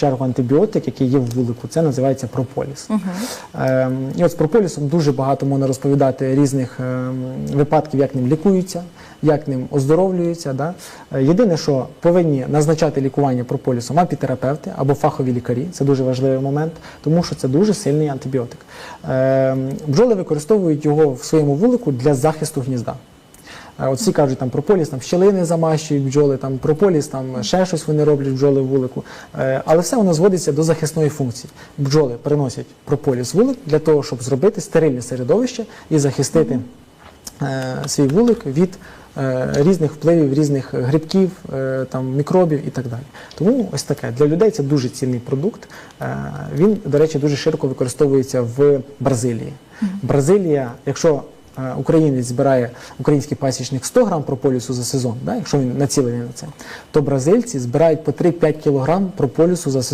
чергу антибіотик, який є в вулику, це називається прополіс. Ем, і от з прополісом дуже багато можна розповідати різних ем, випадків, як ним лікуються, як ним оздоровлюються. Да? Е, Єдине, що повинні назначати лікування прополісом апітерапевти або фахові лікарі, це дуже важливий момент, тому що це дуже сильний антибіотик. Ем, бджоли використовують його в своєму вулику для захисту гнізда. От всі кажуть, там прополіс, там щелини замащують бджоли, там прополіс, там ще щось вони роблять бджоли в вулику. Е, Але все воно зводиться до захисної функції. Бджоли переносять прополіс в вулик для того, щоб зробити стерильне середовище і захистити е, свій вулик від е, різних впливів, різних грибків, там, мікробів і так далі. Тому ось таке. Для людей це дуже цінний продукт. Він, до речі, дуже широко використовується в Бразилії. Бразилія, якщо українець збирає український пасічник 100 грам прополісу за сезон, да, якщо він націлений на це, то бразильці збирають по 3-5 кілограм прополісу за сезон.